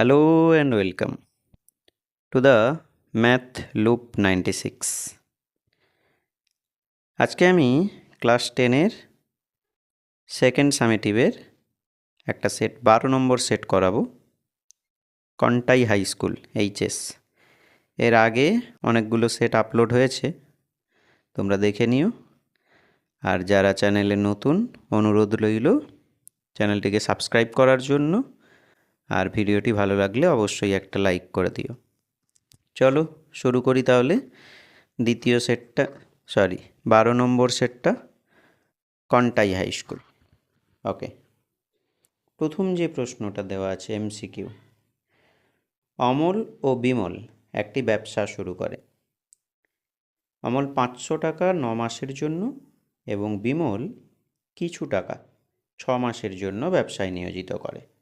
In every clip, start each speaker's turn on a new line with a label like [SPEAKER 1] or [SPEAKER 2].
[SPEAKER 1] Hello and welcome to the Math Loop 96 আজকে আমি class টেনের সেকেন্ড সামেটিভের একটা সেট বারো নম্বর সেট করাবো কন্টাই হাই স্কুল এইচএস এর আগে অনেকগুলো সেট আপলোড হয়েছে, তোমরা দেখে নিও। আর যারা চ্যানেলে নতুন, অনুরোধ রইল চ্যানেলটিকে সাবস্ক্রাইব করার জন্য। আর ভিডিওটি ভালো লাগলে অবশ্যই একটা লাইক করে দিও। চলো শুরু করি তাহলে। দ্বিতীয় সেটটা সরি বারো নম্বর সেটটা, কন্টাই হাই স্কুল। ওকে। প্রথম যে প্রশ্নটা দেওয়া আছে এমসিকিউ অমল ও বিমল একটি ব্যবসা শুরু করে। অমল পাঁচশো টাকা ন মাসের জন্য এবং বিমল কিছু টাকা ছ মাসের জন্য ব্যবসায় নিয়োজিত করে।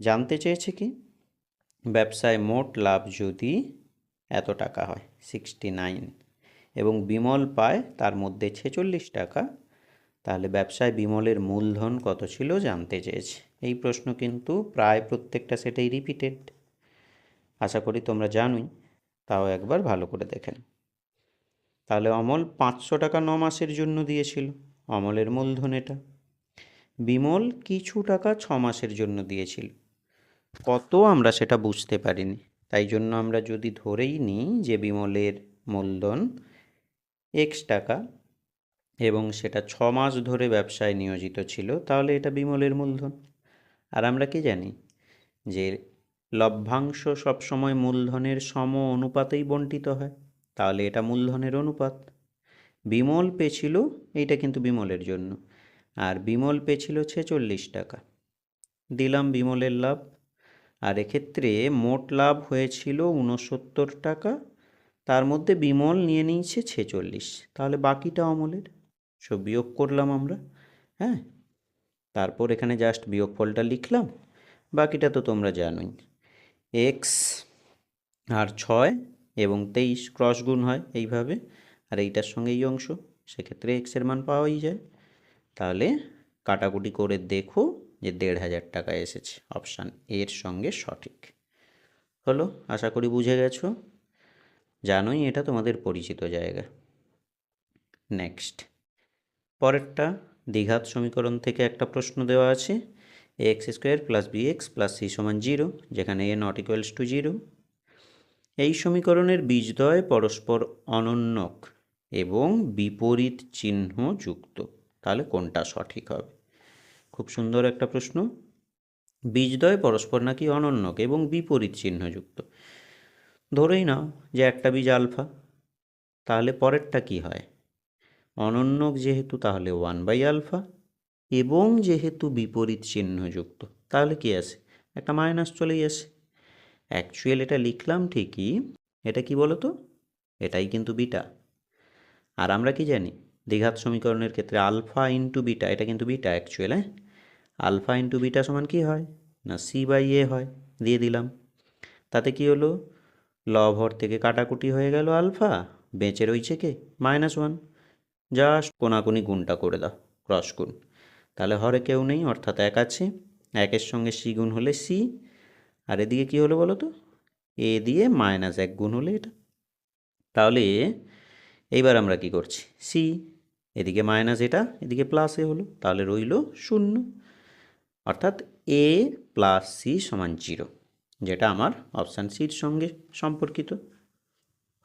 [SPEAKER 1] জানতে চেয়েছে কি? ব্যবসায় মোট লাভ যদি এত টাকা হয় সিক্সটি নাইন এবং বিমল পায় তার মধ্যে ছেচল্লিশ টাকা, তাহলে ব্যবসায় বিমলের মূলধন কত ছিল জানতে চেয়েছে। এই প্রশ্ন কিন্তু প্রায় প্রত্যেকটা সেটাই রিপিটেড আশা করি তোমরা জানোই, তাও একবার ভালো করে দেখেন। তাহলে অমল পাঁচশো টাকা ন মাসের জন্য দিয়েছিল, অমলের মূলধন এটা। বিমল কিছু টাকা ছ মাসের জন্য দিয়েছিল কত আমরা সেটা বুঝতে পারিনি। তাই জন্য আমরা যদি ধরেই নিই যে বিমলের মূলধন এক্স টাকা এবং সেটা ছ মাস ধরে ব্যবসায় নিয়োজিত ছিল, তাহলে এটা বিমলের মূলধন। আর আমরা কি জানি? যে লভ্যাংশ সবসময় মূলধনের সম অনুপাতেই বণ্টিত হয়, তাহলে এটা মূলধনের অনুপাত। বিমল পেয়েছিল এইটা কিন্তু বিমলের জন্য। আর বিমল পেয়েছিল ছেচল্লিশ টাকা। দিলাম বিমলের লাভ আর এক্ষেত্রে মোট লাভ হয়েছিল উনসত্তর টাকা। তার মধ্যে বিমল নিয়ে নিয়েছে ছেচল্লিশ। তাহলে বাকিটা অমলের? সো বিয়োগ করলাম আমরা হ্যাঁ? তারপর এখানে জাস্ট বিয়োগফলটা লিখলাম, বাকিটা তো তোমরা জানোই। এক্স আর ছয় এবং তেইশ ক্রস গুণ হয় এইভাবে, আর এইটার সঙ্গে এই অংশ। সেক্ষেত্রে এক্সের মান পাওয়াই যায়। তাহলে কাটাকুটি করে দেখো যে দেড় হাজার টাকা এসেছে অপশান এর সঙ্গে সঠিক। হলো, আশা করি বুঝে গেছো? জানোই এটা তোমাদের পরিচিত জায়গা। নেক্সট পরেরটা, দ্বিঘাত সমীকরণ থেকে একটা প্রশ্ন দেওয়া আছে a x square plus b x plus c সমান জিরো যেখানে a not equals to zero এই সমীকরণের বীজদ্বয় পরস্পর অনন্যক এবং বিপরীত চিহ্ন যুক্ত। তাহলে কোনটা সঠিক হবে? খুব সুন্দর একটা প্রশ্ন। বীজদ্বয় পরস্পর নাকি অনন্যক এবং বিপরীত চিহ্নযুক্ত। ধরেই নাও যে একটা বীজ আলফা, তাহলে পরেরটা কি হয়? অনন্যক যেহেতু তাহলে ওয়ান বাই আলফা এবং যেহেতু বিপরীত চিহ্নযুক্ত, তাহলে কি আছে? একটা মাইনাস চলেই আসে। অ্যাকচুয়াল এটা লিখলাম ঠিকই, এটা কি বলো তো এটাই কিন্তু বিটা। আর আমরা কি জানি? দ্বিঘাত সমীকরণের ক্ষেত্রে আলফা ইন্টু বিটা, এটা কিন্তু বিটা অ্যাকচুয়াল হ্যাঁ? আলফা ইন্টু বিটা সমান কি হয়? না, সি বাই এ হয়। দিয়ে দিলাম। তাতে কি হলো? লভর থেকে কাটাকুটি হয়ে গেল আলফা। বেঁচে রয়েছে কে? Minus one. জাস্ট কোনাকুনি গুণটা করে দাও, ক্রস গুণ। তাহলে হরে কেউ নেই, অর্থাৎ এক আছে। একের সঙ্গে সি গুণ হলে সি। আর এদিকে কী হলো বলো তো? এ দিয়ে মাইনাস এক গুণ হলে এটা। তাহলে এইবার আমরা কি করছি? সি। এদিকে মাইনাস এটা, এদিকে প্লাস এ হলো। তাহলে রইল শূন্য। অর্থাৎ এ প্লাস সি সমান জিরো যেটা আমার অপশান সির সঙ্গে সম্পর্কিত।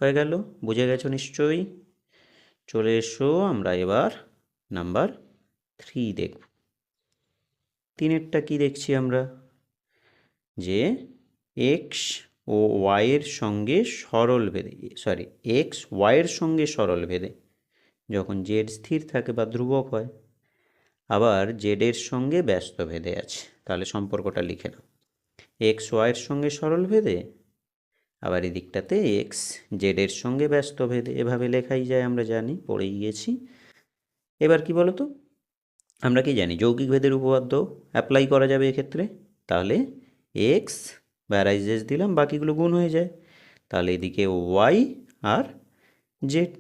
[SPEAKER 1] হয়ে গেল, বুঝে গেছো নিশ্চয়ই? চলে এসো, আমরা এবার নাম্বার থ্রি দেখব। তিনেরটা কি দেখছি আমরা? যে এক্স ও ওয়াইয়ের সঙ্গে সরল ভেদে সরি এক্স ওয়াইয়ের সঙ্গে সরল ভেদে যখন জেড স্থির থাকে বা ধ্রুবক হয় আবার জেডের সঙ্গে ব্যস্ত ভেদে আছে। তাহলে সম্পর্কটা লিখে নাও। এক্স ওয়াইয়ের সঙ্গে সরল ভেদে, আবার এদিকটাতে এক্স জেডের সঙ্গে ব্যস্ত ভেদে, এভাবে লেখাই যায় আমরা জানি, পড়ে গিয়েছি। এবার কি বলো তো আমরা কি জানি, যৌগিক ভেদের উপপাদ্য অ্যাপ্লাই করা যাবে এক্ষেত্রে? তাহলে এক্স ভ্যারাইজেস দিলাম, বাকিগুলো গুণ হয়ে যায়। তাহলে এদিকে ওয়াই আর জেড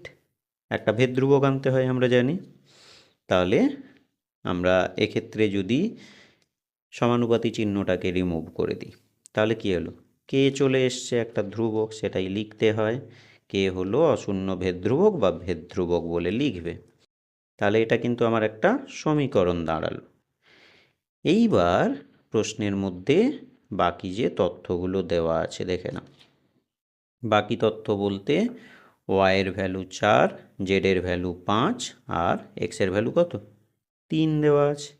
[SPEAKER 1] একটা ভেদ ধ্রুবক আনতে হয় আমরা জানি। তাহলে আমরা এক্ষেত্রে যদি সমানুপাতি চিহ্নটাকে রিমুভ করে দিই, তাহলে কী হলো? কে চলে এসছে একটা ধ্রুবক, সেটাই লিখতে হয়। কে হলো অশূন্য ভেদ ধ্রুবক বা ভেদ ধ্রুবক বলে লিখবে। তাহলে এটা কিন্তু আমার একটা সমীকরণ দাঁড়াল। এইবার প্রশ্নের মধ্যে বাকি যে তথ্যগুলো দেওয়া আছে, দেখে না বাকি তথ্য বলতে ওয়াইয়ের ভ্যালু চার জেডের ভ্যালু পাঁচ, আর এক্সের ভ্যালু কত? তিন দেওয়া আছে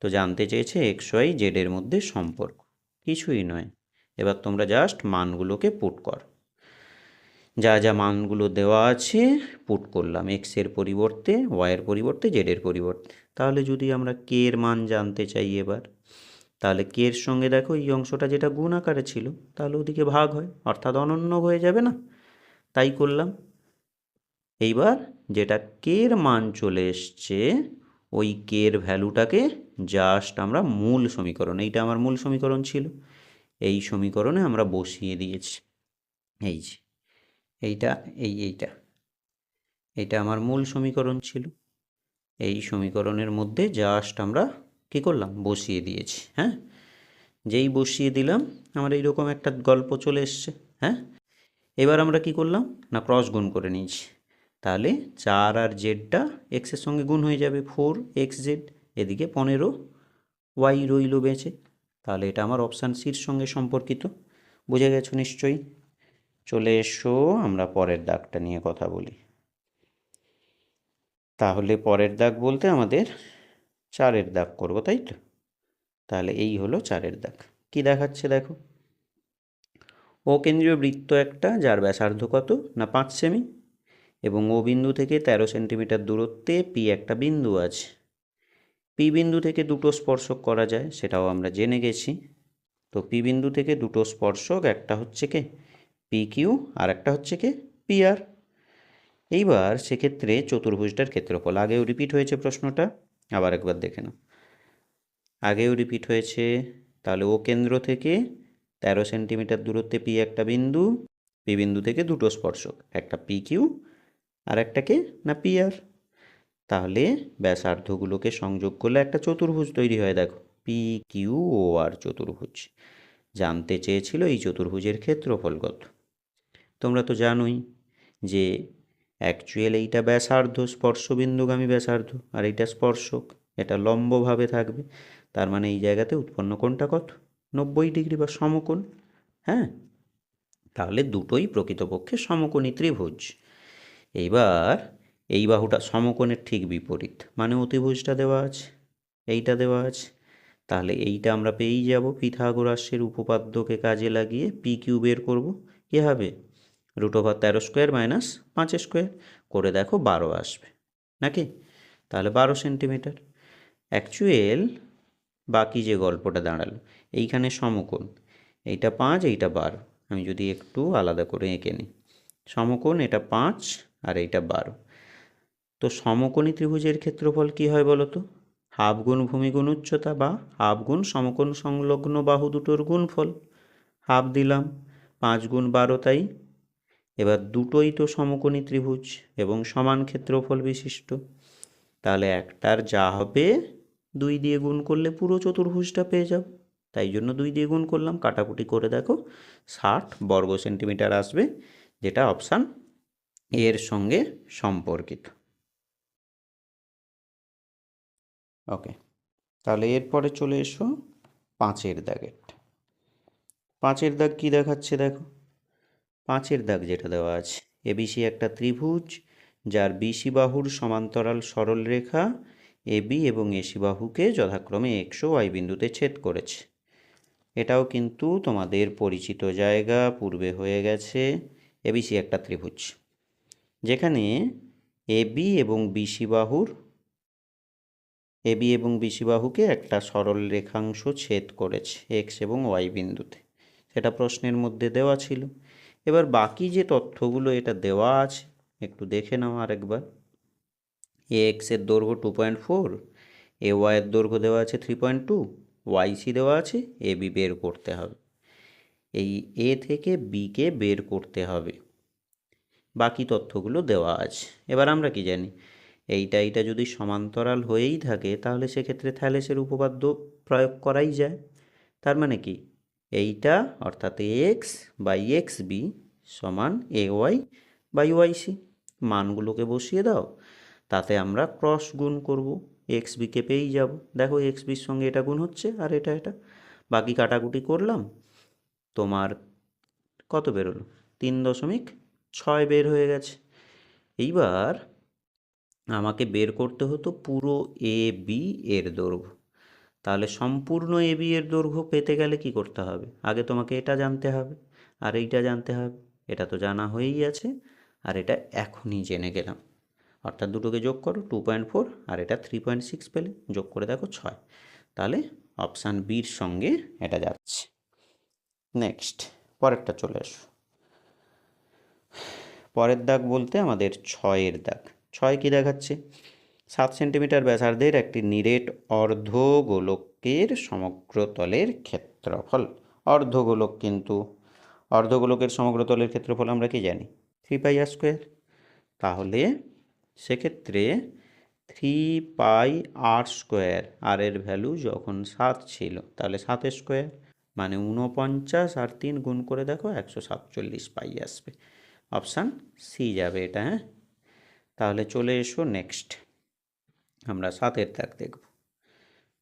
[SPEAKER 1] তো জানতে চেয়েছে এক্স ওয়াই জেডের মধ্যে সম্পর্ক। কিছুই নয়। এবার তোমরা জাস্ট মানগুলোকে পুট কর। যা যা মানগুলো দেওয়া আছে পুট করলাম। এক্সের পরিবর্তে ওয়াইয়ের পরিবর্তে জেডের পরিবর্তে। তাহলে যদি আমরা কে এর মান জানতে চাই এবার, তাহলে কে এর সঙ্গে দেখো এই অংশটা যেটা গুণ আকারে ছিল, তাহলে ওদিকে ভাগ হয়। অর্থাৎ অনন্য হয়ে যাবে না? তাই করলাম। এইবার যেটা কে এর মান চলে এসছে ওই কে এর ভ্যালুটাকে জাস্ট আমরা মূল সমীকরণ, এইটা আমার মূল সমীকরণ ছিল, এই সমীকরণে আমরা বসিয়ে দিয়েছি, এই যে, এইটা, এই এইটা এইটা আমার মূল সমীকরণ ছিল, এই সমীকরণের মধ্যে জাস্ট আমরা কী করলাম, বসিয়ে দিয়েছি হ্যাঁ যেই বসিয়ে দিলাম, আমার এইরকম একটা গল্প চলে এসছে হ্যাঁ এবার আমরা কি করলাম, না ক্রস গুণ করে নিয়েছি তাহলে চার আর জেডটা এক্সের সঙ্গে গুণ হয়ে যাবে ফোর এক্স জেড এদিকে পনেরো ওয়াই রইল বেঁচে। তাহলে এটা আমার অপশান সির সঙ্গে সম্পর্কিত। বুঝে গেছো নিশ্চয়ই? চলে এসো, আমরা পরের দাগটা নিয়ে কথা বলি। তাহলে পরের দাগ বলতে আমাদের চারের দাগ করব, তাই তো? তাহলে এই হলো চারের দাগ। কি দেখাচ্ছে দেখো? ও কেন্দ্রীয় বৃত্ত একটা, যার ব্যাসার্ধ কত? না পাঁচ সেমি? এবং ও বিন্দু থেকে তেরো সেন্টিমিটার দূরত্বে পি একটা বিন্দু আছে। পি বিন্দু থেকে দুটো স্পর্শক করা যায়, সেটাও আমরা জেনে গেছি। তো পি বিন্দু থেকে দুটো স্পর্শক, একটা হচ্ছে কে? পি কিউ আর একটা হচ্ছে কে? পি আর এইবার সেক্ষেত্রে চতুর্ভুজটার ক্ষেত্রফল। আগেও রিপিট হয়েছে প্রশ্নটা, আবার একবার দেখে নাও। আগেও রিপিট হয়েছে, তাহলে ও কেন্দ্র থেকে তেরো সেন্টিমিটার দূরত্বে পি একটা বিন্দু, পি বিন্দু থেকে দুটো স্পর্শক, একটা পি কিউ আর একটাকে না পি আর তাহলে ব্যাসার্ধগুলোকে সংযোগ করলে একটা চতুর্ভুজ তৈরি হয়, দেখো। পি কিউ ও আর চতুর্ভুজ। জানতে চেয়েছিল এই চতুর্ভুজের ক্ষেত্রফল কত? তোমরা তো জানোই যে অ্যাকচুয়াল এইটা ব্যাসার্ধ, স্পর্শবিন্দুগামী ব্যাসার্ধ, আর এইটা স্পর্শক। এটা লম্বভাবে থাকবে। তার মানে এই জায়গাতে উৎপন্ন কোণটা কত? নব্বই ডিগ্রি বা সমকোণ হ্যাঁ? তাহলে দুটোই প্রকৃতপক্ষে সমকোণী ত্রিভুজ। এইবার এই বাহুটা সমকোণের ঠিক বিপরীত। মানে অতিভুজটা দেওয়া আছে, এইটা দেওয়া আছে। তাহলে এইটা আমরা পেয়েই যাব পিথাগোরাসের উপপাদ্যকে কাজে লাগিয়ে পি কিউ বের করব। কী হবে? রুট ওভার তেরো স্কোয়ার মাইনাস পাঁচ স্কোয়ার। করে দেখো বারো আসবে। নাকি? তাহলে বারো সেন্টিমিটার। অ্যাকচুয়াল বাকি যে গল্পটা দাঁড়াল, এইখানে সমকোণ। এইটা পাঁচ, এইটা বারো। আমি যদি একটু আলাদা করে এঁকে নিই। সমকোণ, এটা পাঁচ আর এইটা বারো। তো সমকোণী ত্রিভুজের ক্ষেত্রফল কী হয় বলো তো? হাফ গুণ ভূমি গুণ উচ্চতা বা হাফ গুণ সমকোণ সংলগ্ন বাহু দুটোর গুণফল। হাফ দিলাম, পাঁচ গুণ বারো তাই। এবার দুটোই তো সমকোণী ত্রিভুজ এবং সমান ক্ষেত্রফল বিশিষ্ট। তাহলে একটার যা হবে, দুই দিয়ে গুণ করলে পুরো চতুর্ভুজটা পেয়ে যাব তাই জন্য দুই দিয়ে গুণ করলাম, কাটাকুটি করে দেখো, ষাট বর্গ সেন্টিমিটার আসবে। যেটা অপশান এর সঙ্গে সম্পর্কিত। ওকে, তাহলে এরপরে চলে এসো পাঁচের দাগের। পাঁচের দাগ কি দেখাচ্ছে দেখো? পাঁচের দাগ যেটা দেওয়া আছে এবিসি একটা ত্রিভুজ, যার বিসি বাহুর সমান্তরাল সরল রেখা এবি এবং এসি বাহুকে যথাক্রমে একশো ওয়াই বিন্দুতে ছেদ করেছে। এটাও কিন্তু তোমাদের পরিচিত জায়গা, পূর্বে হয়ে গেছে। এবিসি একটা ত্রিভুজ, যেখানে এবি এবং বিসি বাহুর এবি এবং বিসি বাহুকে একটা সরল রেখাংশ ছেদ করেছে এক্স এবং ওয়াই বিন্দুতে। সেটা প্রশ্নের মধ্যে দেওয়া ছিল। এবার বাকি যে তথ্যগুলো এটা দেওয়া আছে, একটু দেখে নাও আরেকবার। এ এক্সের দৈর্ঘ্য টু পয়েন্ট ফোর এ ওয়াইয়ের দৈর্ঘ্য দেওয়া আছে three point two y c দেওয়া আছে, এ বি বের করতে হবে। এই এ থেকে বিকে বের করতে হবে। বাকি তথ্যগুলো দেওয়া আছে। এবার আমরা কি জানি? এইটা এইটা যদি সমান্তরাল হয়েই থাকে, তাহলে সেক্ষেত্রে থ্যালেসের উপপাদ্য প্রয়োগ করাই যায়। তার মানে কি? এইটা, অর্থাৎ এক্স বাই এক্স বি সমান a y by y c মানগুলোকে বসিয়ে দাও, তাতে আমরা ক্রস গুণ করব। এক্স বিকে পেয়েই যাব। দেখো এক্স বির সঙ্গে এটা গুণ হচ্ছে আর এটা এটা। বাকি কাটাকুটি করলাম। তোমার কত বেরোলো? তিন দশমিক ছয় বের হয়ে গেছে। এইবার আমাকে বের করতে হতো পুরো এ বি এর দৈর্ঘ্য। তাহলে সম্পূর্ণ এ বি এর দৈর্ঘ্য পেতে গেলে কি করতে হবে? আগে তোমাকে এটা জানতে হবে, আর এইটা জানতে হবে। এটা তো জানা হয়েই আছে, আর এটা এখনই জেনে গেলাম। অর্থাৎ দুটোকে যোগ করো টু পয়েন্ট ফোর আর এটা থ্রি পয়েন্ট সিক্স পেলে। যোগ করে দেখো ছয়। তাহলে অপশান বির সঙ্গে এটা যাচ্ছে। নেক্সট পরেরটা চলে আসো। পরের দাগ বলতে আমাদের ছয়ের দাগ। ছয় কী দেখাচ্ছে? সাত সেন্টিমিটার ব্যাসার্ধের একটি নিরেট অর্ধগোলকের সমগ্র তলের ক্ষেত্রফল। অর্ধগোলক কিন্তু, অর্ধগোলকের সমগ্র তলের ক্ষেত্রফল আমরা কি জানি? থ্রি পাই আর স্কোয়ার তাহলে সেক্ষেত্রে থ্রি পাই আর স্কোয়ার আর এর ভ্যালু যখন সাত ছিল, তাহলে সাতের স্কোয়ার মানে ঊনপঞ্চাশ আর তিন গুণ করে দেখো একশো সাতচল্লিশ পাই আসবে। অপশান সি যাবে এটা হ্যাঁ? তাহলে চলে এসো নেক্সট আমরা সাতের দাগ দেখব।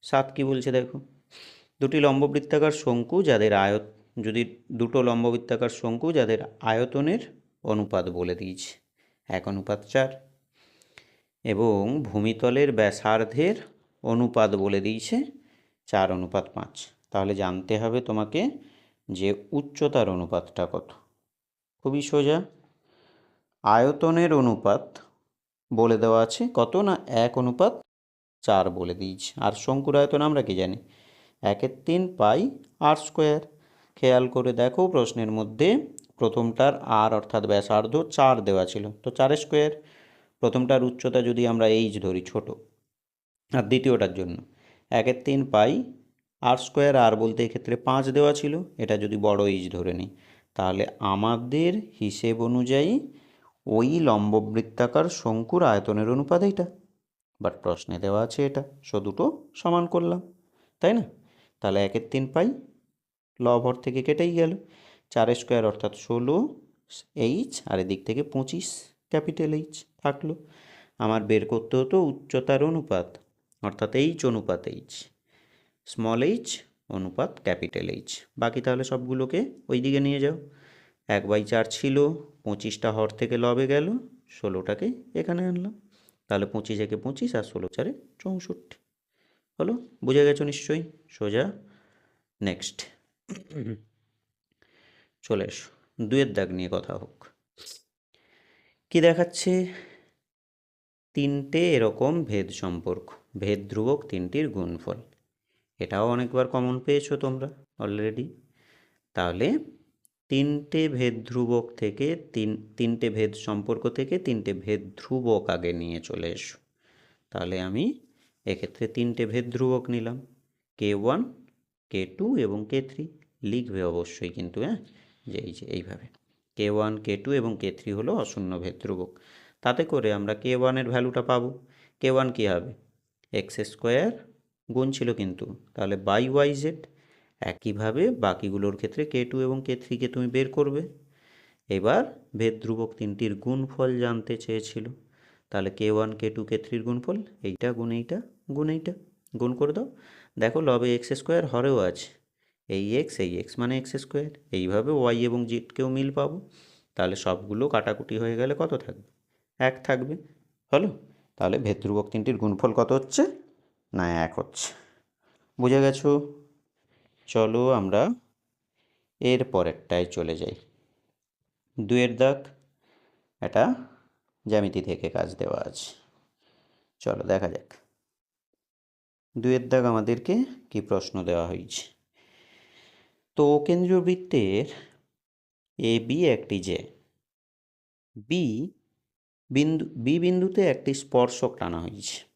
[SPEAKER 1] সাত কি বলছে দেখো? দুটি লম্ববৃত্তাকার শঙ্কু যাদের আয়ত, যদি দুটো লম্ববৃত্তাকার শঙ্কু যাদের আয়তনের অনুপাত বলে দিয়েছে, এক অনুপাত চার, এবং ভূমিতলের ব্যাসার্ধের অনুপাত বলে দিয়েছে, চার অনুপাত পাঁচ। তাহলে জানতে হবে তোমাকে যে উচ্চতার অনুপাতটা কত। খুবই সোজা। আয়তনের অনুপাত বলে দেওয়া আছে। কত না এক অনুপাত চার বলে দিয়েছি। আর শঙ্কুর আয়তন আমরা কি জানি? একের তিন পাই আর স্কোয়ার। খেয়াল করে দেখো প্রশ্নের মধ্যে প্রথমটার আর অর্থাৎ ব্যাসার্ধ চার দেওয়া ছিল। তো চারের স্কোয়ার। প্রথমটার উচ্চতা যদি আমরা এইচ ধরি ছোট। আর দ্বিতীয়টার জন্য। একের তিন পাই আর স্কোয়ার আর বলতে এক্ষেত্রে পাঁচ দেওয়া ছিল, এটা যদি বড় এইচ ধরে নিই। তাহলে আমাদের হিসেব অনুযায়ী ওই লম্ববৃত্তাকার শঙ্কুর আয়তনের অনুপাত এইটা। বাট প্রশ্নে দেওয়া আছে এটা, সো দুটো সমান করলাম, তাই না? তাহলে একের তিন পাই লভর থেকে কেটেই গেল। চার স্কোয়ার অর্থাৎ ষোলো এইচ, আর এদিক থেকে পঁচিশ ক্যাপিটাল এইচ থাকল। আমার বের করতে হতো উচ্চতার অনুপাত, অর্থাৎ এইচ অনুপাত এইচ। স্মল এইচ অনুপাত ক্যাপিটাল এইচ বাকি তাহলে সবগুলোকে ওই দিকে নিয়ে যাও। এক বাই চার ছিল, পঁচিশটা হর থেকে লবে গেল, ষোলোটাকে এখানে আনলাম। তাহলে পঁচিশ একে পঁচিশ আর ষোলো চারে চৌষট্টি। হলো? বুঝে গেছো নিশ্চয়ই? সোজা। নেক্সট চলে এসো। দুয়ের দাগ নিয়ে কথা হোক। কি দেখাচ্ছে? তিনটে এরকম ভেদ সম্পর্ক। ভেদ ধ্রুবক তিনটির গুণফল। এটাও অনেকবার কমন পেয়েছ তোমরা অলরেডি তাহলে তিনটে ভেদ ধ্রুবক থেকে তিন, তিনটে ভেদ সম্পর্ক থেকে তিনটে ভেদ ধ্রুবক আগে নিয়ে চলে এসো। তাহলে আমি এক্ষেত্রে তিনটে ভেদ ধ্রুবক নিলাম। কে ওয়ান, কে টু এবং কে থ্রি। লিখবে অবশ্যই কিন্তু হ্যাঁ? যে এই যে এইভাবে। কে ওয়ান, কে টু এবং কে থ্রি হলো অশূন্য ভেদ ধ্রুবক। তাতে করে আমরা কে ওয়ানের ভ্যালুটা পাবো। কে ওয়ান কী হবে? এক্স স্কোয়ার গুণ ছিল কিন্তু। তাহলে বাই ওয়াই জেড একইভাবে বাকিগুলোর ক্ষেত্রে কে টু এবং কে থ্রিকে তুমি বের করবে। এবার ভেদ ধ্রুবক তিনটির গুণফল জানতে চেয়েছিল। তাহলে কে ওয়ান কে টু কে থ্রির গুণফল, এইটা গুণ এইটা গুণ এইটা, গুণ করে দাও। দেখো লবে এক্স স্কোয়ার হরেও আছে। এই এক্স এই এক্স মানে এক্স স্কোয়ার এইভাবে ওয়াই এবং জেডকেও মিল পাবো। তাহলে সবগুলো কাটাকুটি হয়ে গেলে কত থাকবে? এক থাকবে। হলো? তাহলে ভেদ ধ্রুবক তিনটির গুণফল কত হচ্ছে? না, এক হচ্ছে। বুঝে গেছো? চলো আমরা এর পরেরটায় চলে যাই। দুয়ের দাগ এটা জ্যামিতি থেকে কাজ দেওয়া আছে। চলো দেখা যাক। দুয়ের দাগ আমাদেরকে কি প্রশ্ন দেওয়া হয়েছে? তো কেন্দ্রীয় বৃত্তের এ, বি একটি যে, বি বিন্দু, বি বিন্দুতে একটি স্পর্শক টানা হয়েছে।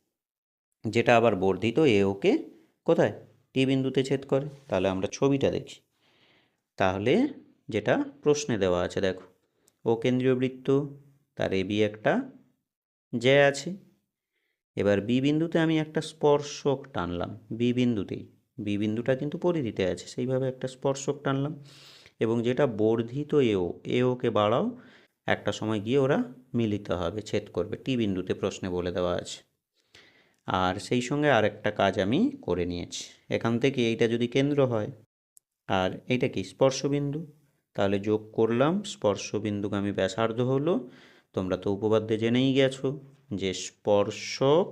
[SPEAKER 1] যেটা আবার বর্ধিত, এ ওকে কোথায়? টি বিন্দুতে ছেদ করে। তাহলে আমরা ছবিটা দেখি। তাহলে যেটা প্রশ্নে দেওয়া আছে, দেখো। ও কেন্দ্রীয় বৃত্ত, তার এ বি একটা জ্যা আছে। এবার বি বিন্দুতে আমি একটা স্পর্শক টানলাম। বি বিন্দুতেই। বি বিন্দুটা কিন্তু পরিধিতে আছে, সেইভাবে একটা স্পর্শক টানলাম। এবং যেটা বর্ধিত এও এওকে বাড়াও, একটা সময় গিয়ে ওরা মিলিত হবে, ছেদ করবে। টি বিন্দুতে প্রশ্নে বলে দেওয়া আছে। আর সেই সঙ্গে আরেকটা কাজ আমি করে নিয়েছি। এখান থেকে এইটা যদি কেন্দ্র হয়, আর এইটা কি স্পর্শবিন্দু? তাহলে যোগ করলাম, স্পর্শবিন্দুকে আমি ব্যাসার্ধ হলো, তোমরা তো উপপাদ্যে জেনেই গেছো যে স্পর্শক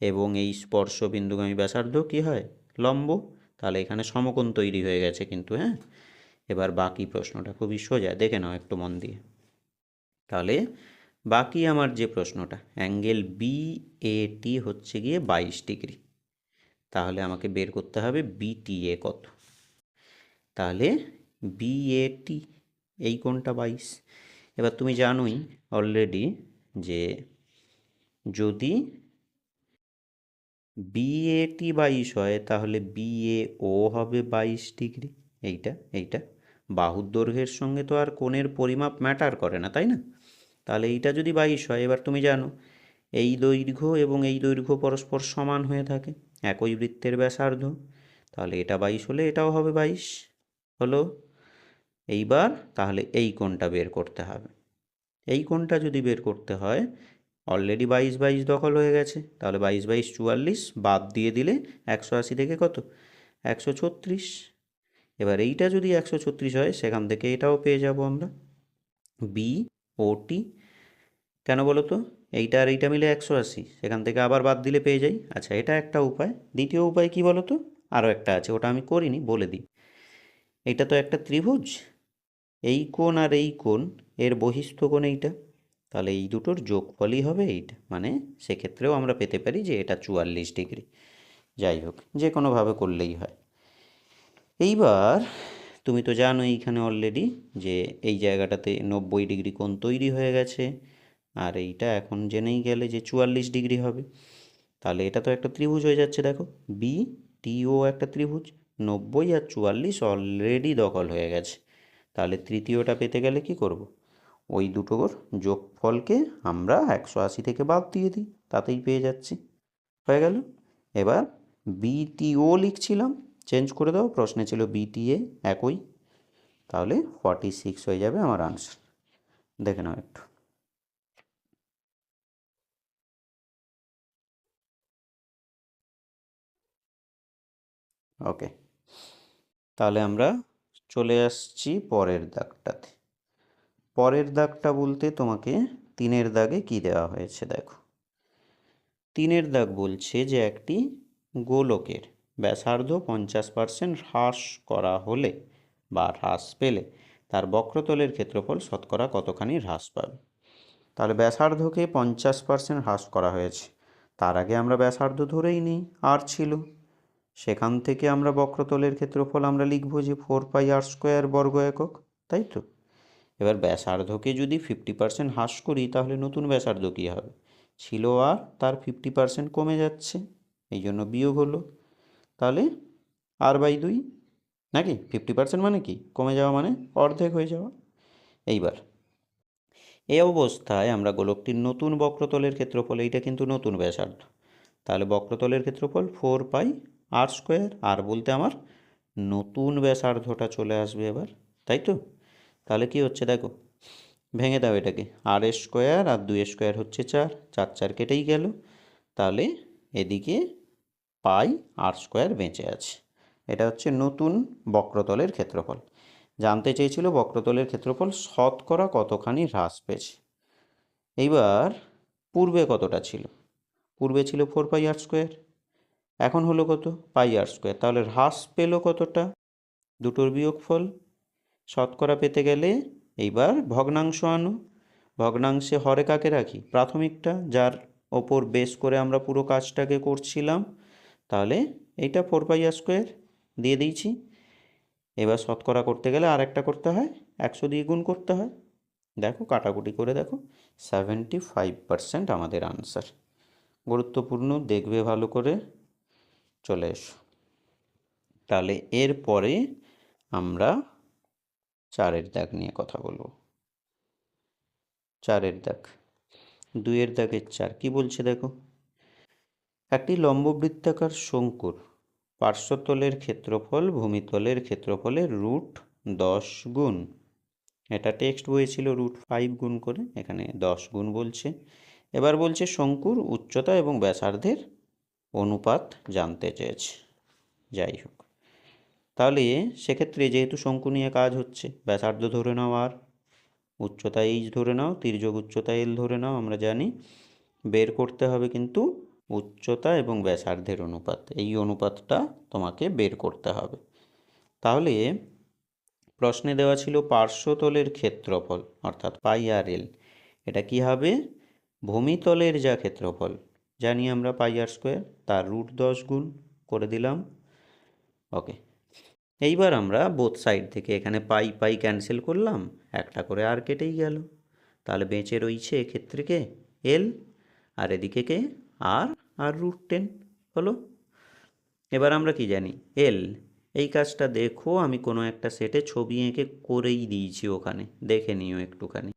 [SPEAKER 1] এবং এই স্পর্শবিন্দুগামী ব্যাসার্ধ কি হয়? লম্ব। তাহলে এখানে সমকোণ তৈরি হয়ে গেছে কিন্তু হ্যাঁ? এবার বাকি প্রশ্নটা খুবই সোজা, দেখে নাও একটু মন দিয়ে। তাহলে বাকি আমার যে প্রশ্নটা, অ্যাঙ্গেল বি এ টি হচ্ছে গিয়ে বাইশ ডিগ্রি। তাহলে আমাকে বের করতে হবে বিটিএ কত? তাহলে বি বিএটি এই কোণটা বাইশ। এবার তুমি জানোই অলরেডি যে যদি বিএটি বাইশ হয়, তাহলে বিএও হবে বাইশ ডিগ্রি। এইটা এইটা। বাহুর দৈর্ঘ্যের সঙ্গে তো আর কোণের পরিমাপ ম্যাটার করে না, তাই না? তাহলে এইটা যদি বাইশ হয়, এবার তুমি জানো, এই দৈর্ঘ্য এবং এই দৈর্ঘ্য পরস্পর সমান হয়ে থাকে, একই বৃত্তের ব্যাসার্ধ, তাহলে এটা বাইশ হলে এটাও হবে বাইশ, হলো? এইবার তাহলে এই কোণটা বের করতে হবে। এই কোণটা যদি বের করতে হয় অলরেডি বাইশ বাইশ দখল হয়ে গেছে, তাহলে বাইশ বাইশ চুয়াল্লিশ বাদ দিয়ে দিলে একশো আশি থেকে কত? একশো ছত্রিশ। এবার এইটা যদি একশো ছত্রিশ হয়, সেখান থেকে এটাও পেয়ে যাব আমরা। বি ও টি কেন বলো তো? এইটা আর এইটা মিলে একশো আশি। সেখান থেকে আবার বাদ দিলে পেয়ে যাই। আচ্ছা এটা একটা উপায়। দ্বিতীয় উপায় কি বলো তো? আরও একটা আছে, ওটা আমি করিনি, বলে দিই। এটা তো একটা ত্রিভুজ। এই কোণ আর এই কোণ, এর বহিস্থ কোণ এইটা। তাহলে এই দুটোর যোগফলই হবে এইটা। মানে সেক্ষেত্রেও আমরা পেতে পারি যে এটা চুয়াল্লিশ ডিগ্রি। যাই হোক যে কোনোভাবে করলেই হয়। এইবার তুমি তো জানো এইখানে অলরেডি যে এই জায়গাটাতে নব্বই ডিগ্রি কোণ তৈরি হয়ে গেছে। আর এইটা এখন জেনেই গেলে যে চুয়াল্লিশ ডিগ্রি হবে। তাহলে এটা তো একটা ত্রিভুজ হয়ে যাচ্ছে দেখো। বি টিও একটা ত্রিভুজ, নব্বই আর চুয়াল্লিশ অলরেডি দখল হয়ে গেছে। তাহলে তৃতীয়টা পেতে গেলে কি করব। ওই দুটোর যোগফলকে আমরা একশো আশি থেকে বাদ দিয়ে দিই, তাতেই পেয়ে যাচ্ছি। হয়ে গেল। এবার বিটিও লিখছিলাম। চেঞ্জ করে দাও, প্রশ্নে ছিল বিটিএ একই। তাহলে ফর্টি সিক্স হয়ে যাবে আমার আনসার দেখে নাও একটু। ওকে তাহলে আমরা চলে আসছি পরের দাগটাতে। পরের দাগটা বলতে তোমাকে তিনের দাগে কি দেওয়া হয়েছে, দেখো। তিনের দাগ বলছে যে একটি গোলকের ব্যাসার্ধ পঞ্চাশ পার্সেন্ট হ্রাস করা হলে বা হ্রাস পেলে তার বক্রতলের ক্ষেত্রফল শতকরা কতখানি হ্রাস পাবে? তাহলে ব্যাসার্ধকে পঞ্চাশ পার্সেন্ট হ্রাস করা হয়েছে। তার আগে আমরা ব্যাসার্ধ ধরেই নিই আর ছিল। সেখান থেকে আমরা বক্রতলের ক্ষেত্রফল আমরা লিখব যে ফোর পাই আর স্কোয়ার বর্গ একক, তাই তো? এবার ব্যাসার্ধকে যদি ফিফটি পার্সেন্ট হ্রাস করি, তাহলে নতুন ব্যাসার্ধ কী হবে? ছিল আর তার ফিফটি পার্সেন্ট কমে যাচ্ছে এই জন্য বিয়োগ হলো। তাহলে আর বাই দুই নাকি ফিফটি পার্সেন্ট মানে কি? কমে যাওয়া মানে অর্ধেক হয়ে যাওয়া। এইবার, এই অবস্থায় আমরা গোলকটির নতুন বক্রতলের ক্ষেত্রফল, এইটা কিন্তু নতুন ব্যাসার্ধ। তাহলে বক্রতলের ক্ষেত্রফল ফোর পাই আর স্কোয়ার আর বলতে আমার নতুন ব্যাসার্ধটা চলে আসবে এবার, তাই তো? তাহলে কি হচ্ছে দেখো, ভেঙে দাও এটাকে আর স্কোয়ার আর দুই স্কোয়ার হচ্ছে চার চার চার কেটেই গেল। তাহলে এদিকে পাই আর স্কোয়ার বেঁচে আছে। এটা হচ্ছে নতুন বক্রতলের ক্ষেত্রফল। জানতে চেয়েছিল বক্রতলের ক্ষেত্রফল শতকরা কতখানি হ্রাস পেয়েছে। এইবার পূর্বে কতটা ছিল? পূর্বে ছিল ফোর পাই আর স্কোয়ার, এখন হলো কত? Pi r square. তাহলে হ্রাস পেল কতটা? দুটোর বিয়োগফল শতকরা পেতে গেলে এইবার ভগ্নাংশ আনো। ভগ্নাংশে হরে কাকে রাখি? প্রাথমিকটা, যার ওপর বেস করে আমরা পুরো কাজটাকে করছিলাম। তাহলে এইটা ফোর পাই আর স্কোয়ার দিয়ে দিয়েছি। এবার শতকরা করতে গেলে আর একটা করতে হয়, একশো দিয়ে গুণ করতে হয়। দেখো, কাটাকুটি করে দেখো সেভেন্টি ফাইভ পারসেন্ট আমাদের আনসার গুরুত্বপূর্ণ, দেখবে ভালো করে, চলে এসো। তাহলে এরপরে আমরা চারের দাগ নিয়ে কথা বলব। চারের দাগ, দুইয়ের দাগের চার, কি বলছে দেখো? একটি লম্ববৃত্তাকার শঙ্কুর। পার্শ্বতলের ক্ষেত্রফল ভূমিতলের ক্ষেত্রফলের রুট দশ গুণ। এটা টেক্সট বইয়ে ছিল রুট ফাইভ গুণ করে, এখানে দশ গুণ বলছে। এবার বলছে শঙ্কুর উচ্চতা এবং ব্যাসার্ধের অনুপাত জানতে চেয়েছে। যাই হোক, তাহলে সেক্ষেত্রে যেহেতু শঙ্কু নিয়ে কাজ হচ্ছে, ব্যাসার্ধ ধরে নাও আর উচ্চতা এইচ ধরে নাও, তির্যক উচ্চতা এল ধরে নাও, আমরা জানি। বের করতে হবে কিন্তু উচ্চতা এবং ব্যাসার্ধের অনুপাত। এই অনুপাতটা তোমাকে বের করতে হবে। তাহলে প্রশ্নে দেওয়া ছিল পার্শ্বতলের ক্ষেত্রফল, অর্থাৎ পাই আর এল। এটা কি হবে? ভূমিতলের যা ক্ষেত্রফল। জানি আমরা পাই আর স্কোয়ার, তার রুট দশ গুণ করে দিলাম। ওকে। এইবার আমরা বোথ সাইড থেকে এখানে পাই পাই ক্যান্সেল করলাম। একটা করে আর কেটেই গেল। তাহলে বেঁচে রইছে এক্ষেত্রে কে? এল। আর এদিকে কে? আর আর রুট টেন হলো। এবার আমরা কি জানি? এল এই কাজটা দেখো, আমি কোনো একটা সেটে ছবি এঁকে করেই দিয়েছি ওখানে। দেখে নিও একটুখানি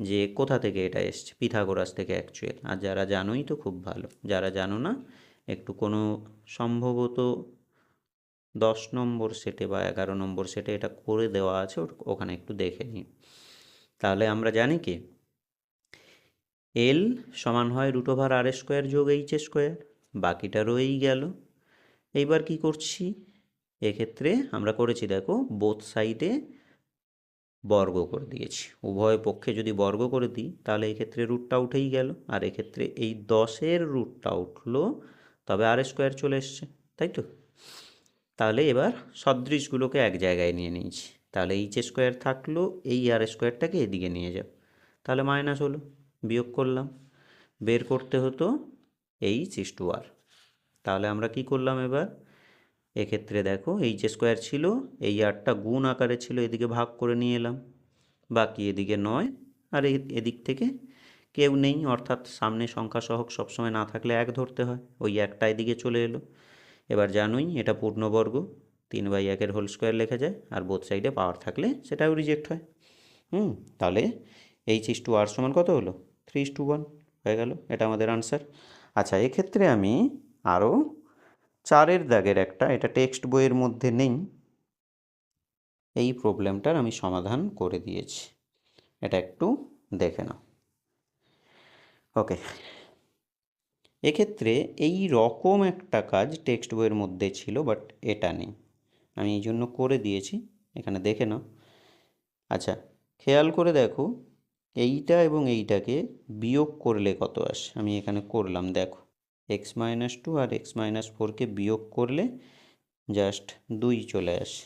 [SPEAKER 1] যে কোথা থেকে এটা এসছে, পিথাগোরাস থেকে অ্যাকচুয়াল আর যারা জানোই তো খুব ভালো। যারা জানো না, একটু কোনো সম্ভবত দশ নম্বর সেটে বা এগারো নম্বর সেটে এটা করে দেওয়া আছে ওখানে একটু দেখে নিই তাহলে আমরা জানি কি? এল সমান হয় রুট ওভার আর স্কোয়ার যোগ এইচ স্কোয়ার, বাকিটা রয়েই গেল। এইবার কি করছি? এক্ষেত্রে আমরা করেছি, দেখো বোথ সাইডে বর্গ করে দিয়েছি। উভয় পক্ষে যদি বর্গ করে দিই, তাহলে এক্ষেত্রে রুটটা উঠেই গেল। আর এক্ষেত্রে এই দশের রুটটা উঠল তবে আর স্কোয়ার চলে এসছে, তাই তো? তাহলে এবার সদৃশগুলোকে এক জায়গায় নিয়ে নিয়েছি। তাহলে এইচ স্কোয়ার থাকল, এই আর স্কোয়ারটাকে এদিকে নিয়ে যাও। তাহলে মাইনাস হলো। বিয়োগ করলাম। বের করতে হতো এইচ ইস টু আর তাহলে আমরা কি করলাম এবার? এক্ষেত্রে দেখো এইচ স্কোয়ার ছিল, এই আরটা গুণ আকারে ছিল, এদিকে ভাগ করে নিয়ে এলাম। বাকি এদিকে নয়, আর এদিক থেকে কেউ নেই, অর্থাৎ সামনে সংখ্যা সহক সবসময় না থাকলে এক ধরতে হয়, ওই একটা এদিকে চলে এলো। এবার জানোই এটা পূর্ণবর্গ, তিন বাই একের হোল স্কোয়ার লেখা যায়, আর বোথ সাইডে পাওয়ার থাকলে সেটাও রিজেক্ট হয়। হুম, তাহলে এইচ ইস টু আর সমান কত হলো? থ্রি টু ওয়ান হয়ে গেল, এটা আমাদের আনসার আচ্ছা এক্ষেত্রে আমি আরও চারের দাগের একটা, এটা টেক্সট বইয়ের মধ্যে নেই, এই প্রবলেমটার আমি সমাধান করে দিয়েছি। এটা একটু দেখে নাও। ওকে এক্ষেত্রে এই রকম একটা কাজ টেক্সট বইয়ের মধ্যে ছিল বাট এটা নেই। আমি এই জন্য করে দিয়েছি, এখানে দেখে নাও। আচ্ছা খেয়াল করে দেখো এইটা এবং এইটাকে বিয়োগ করলে কত আসে? আমি এখানে করলাম, দেখো। এক্স মাইনাস টু আর এক্স মাইনাস ফোরকে বিয়োগ করলে জাস্ট দুই চলে আসে।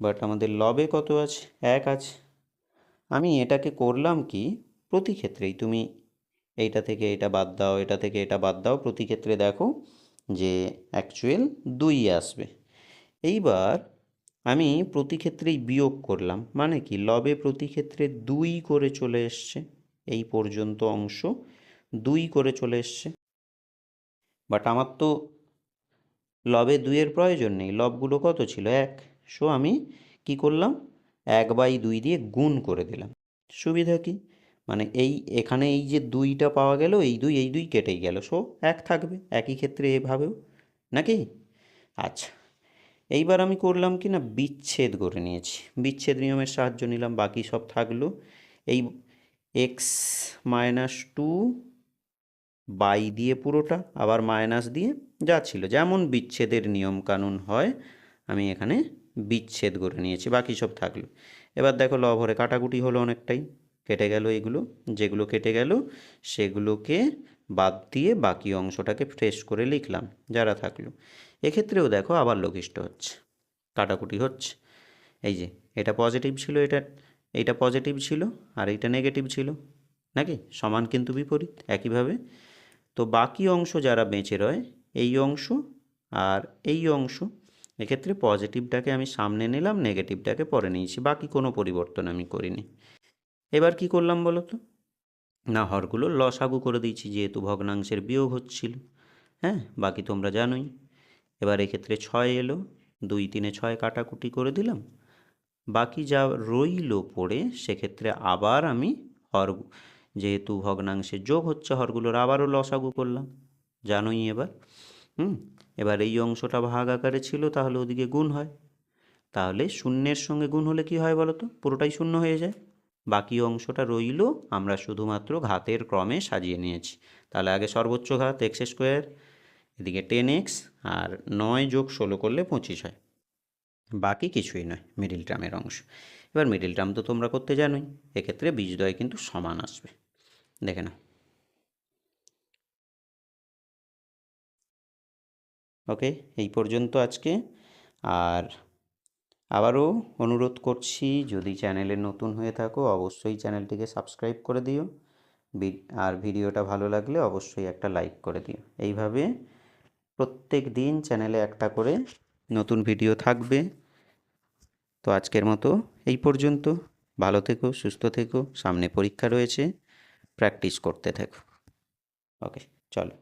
[SPEAKER 1] বাট আমাদের লবে কত আছে? এক আছে। আমি এটাকে করলাম কি? প্রতি ক্ষেত্রেই। তুমি এইটা থেকে এটা বাদ দাও, এটা থেকে এটা বাদ দাও। প্রতি ক্ষেত্রে দেখো যে অ্যাকচুয়াল দুই আসবে। এইবার আমি প্রতি ক্ষেত্রেই বিয়োগ করলাম। মানে কি? লবে প্রতি ক্ষেত্রে দুই করে চলে এসছে। এই পর্যন্ত অংশ দুই করে চলে এসছে। বাট আমার তো লবে দুইয়ের প্রয়োজন নেই। লবগুলো কত ছিল? এক। সো আমি কি করলাম? এক বাই দুই দিয়ে গুণ করে দিলাম। সুবিধা কি? মানে এই এখানে এই যে দুইটা পাওয়া গেল, এই দুই এই দুই কেটেই গেল। সো এক থাকবে। একই ক্ষেত্রে এভাবেও। নাকি? আচ্ছা। এইবার আমি করলাম কি না? বিচ্ছেদ করে নিয়েছি। বিচ্ছেদ নিয়মের সাহায্য নিলাম, বাকি সব থাকল। এই এক্স মাইনাস টু বাই দিয়ে পুরোটা, আবার মাইনাস দিয়ে যা ছিল। যেমন বিচ্ছেদের নিয়ম কানুন হয়, আমি এখানে বিচ্ছেদ করে নিয়েছি, বাকি সব থাকল। এবার দেখো লভরে কাটাকুটি হলো অনেকটাই, কেটে গেল এগুলো, যেগুলো কেটে গেল, সেগুলোকে বাদ দিয়ে বাকি অংশটাকে ফ্রেশ করে লিখলাম, যারা থাকল। এক্ষেত্রেও দেখো আবার লঘিষ্ঠ হচ্ছে, কাটাকুটি হচ্ছে। এই যে, এটা পজিটিভ ছিল, এটা এইটা পজিটিভ ছিল আর এইটা নেগেটিভ ছিল, নাকি? সমান কিন্তু বিপরীত, একইভাবে। তো বাকি অংশ যারা বেঁচে রয়, এই অংশ আর এই অংশ, এক্ষেত্রে পজিটিভটাকে আমি সামনে নিলাম নেগেটিভটাকে পরে নিয়েছি, বাকি কোনো পরিবর্তন আমি করিনি। এবার কি করলাম বলো তো? না, হরগুলো লসাগু করে দিয়েছি, যেহেতু ভগ্নাংশের বিয়োগ হচ্ছিল হ্যাঁ? বাকি তোমরা জানোই। এবার এক্ষেত্রে ছয় এলো, দুই তিনে ছয় কাটাকুটি করে দিলাম। বাকি যা রইল পড়ে, সেক্ষেত্রে আবার আমি হর, যেহেতু ভগ্নাংশে যোগ হচ্ছে, হরগুলোর আবারও লসাগু করলাম। জানোই এবার, হুম? এবার এই অংশটা ভাগ আকারে ছিল, তাহলে ওদিকে গুণ হয়। তাহলে শূন্যের সঙ্গে গুণ হলে কি হয় বলো তো পুরোটাই শূন্য হয়ে যায়। বাকি অংশটা রইল, আমরা শুধুমাত্র ঘাতের ক্রমে সাজিয়ে নিয়েছি। তাহলে আগে সর্বোচ্চ ঘাত, এক্স স্কোয়ার এদিকে টেন এক্স আর নয় যোগ ষোলো করলে পঁচিশ হয়। বাকি কিছুই নয় মিডিল টার্মের অংশ। এবার মিডিল টার্ম তো তোমরা করতে জানোই, এক্ষেত্রে বীজদ্বয় কিন্তু সমান আসবে। দেখে না ওকে, এই পর্যন্ত আজকে। আর আবারও অনুরোধ করছি, যদি চ্যানেলে নতুন হয়ে থাকো, অবশ্যই চ্যানেলটিকে সাবস্ক্রাইব করে দিও। আর ভিডিওটা ভালো লাগলে অবশ্যই একটা লাইক করে দিও। এইভাবে প্রত্যেক দিন চ্যানেলে একটা করে নতুন ভিডিও থাকবে। তো আজকের মতো এই পর্যন্ত। ভালো থেকো, সুস্থ থেকো, সামনে পরীক্ষা রয়েছে। প্র্যাকটিস করতে থেকো। ওকে, চলো।